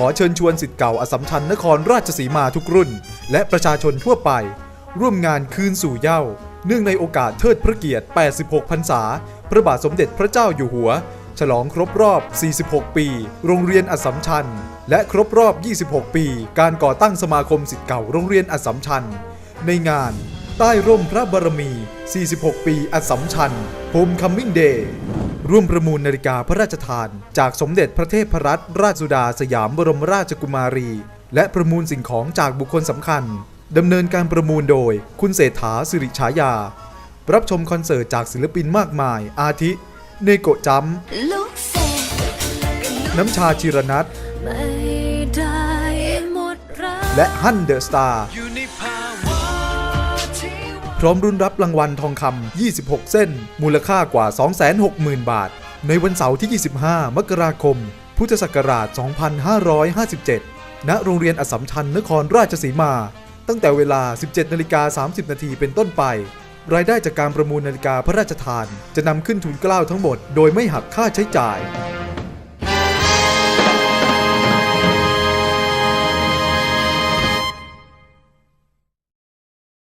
ขอเชิญชวนสิทธิ์เก่าอสัมชัญนครราชสีมาทุกรุ่น และประชาชนทั่วไป ร่วมงานคืนสู่เย้า เนื่องในโอกาสเทิดพระเกียรติ 86 พรรษา พระบาทสมเด็จพระเจ้าอยู่หัว ฉลองครบรอบ 46 ปี โรงเรียนอัสสัมชัญ และครบรอบ 26 ปี การก่อตั้งสมาคมสิทธิ์เก่าโรงเรียนอัสสัมชัญ ในงาน ใต้ร่มพระบารมี 46 ปีอัสสัมชัญโฮมคัมมิ่งเดย์ ร่วมประมูลนาฬิกาพระราชทาน จากสมเด็จพระเทพรัตนราชสุดาสยามบรมราชกุมารี และประมูลสิ่งของจากบุคคลสำคัญดำเนินการประมูลโดยคุณเศรษฐาสิริฉายา รับชมคอนเสิร์ตจากศิลปินมากมาย อาทิ เนโกะจัมน้ำชาชิรนัทและฮั่นเดอะสตาร์ พร้อมรุ่นรับรางวัลทองคำ 26 เส้น มูลค่ากว่า 260,000 บาท ในวันเสาร์ที่ 25 มกราคม พุทธศักราช 2557 ณ โรงเรียนอัสสัมชัญนครราชสีมา ตั้งแต่เวลา 17นาฬิกา30 นาทีเป็นต้นไป รายได้จากการประมูลนาฬิกาพระราชทาน จะนำขึ้นทุนเกล้าทั้งหมด โดยไม่หักค่าใช้จ่าย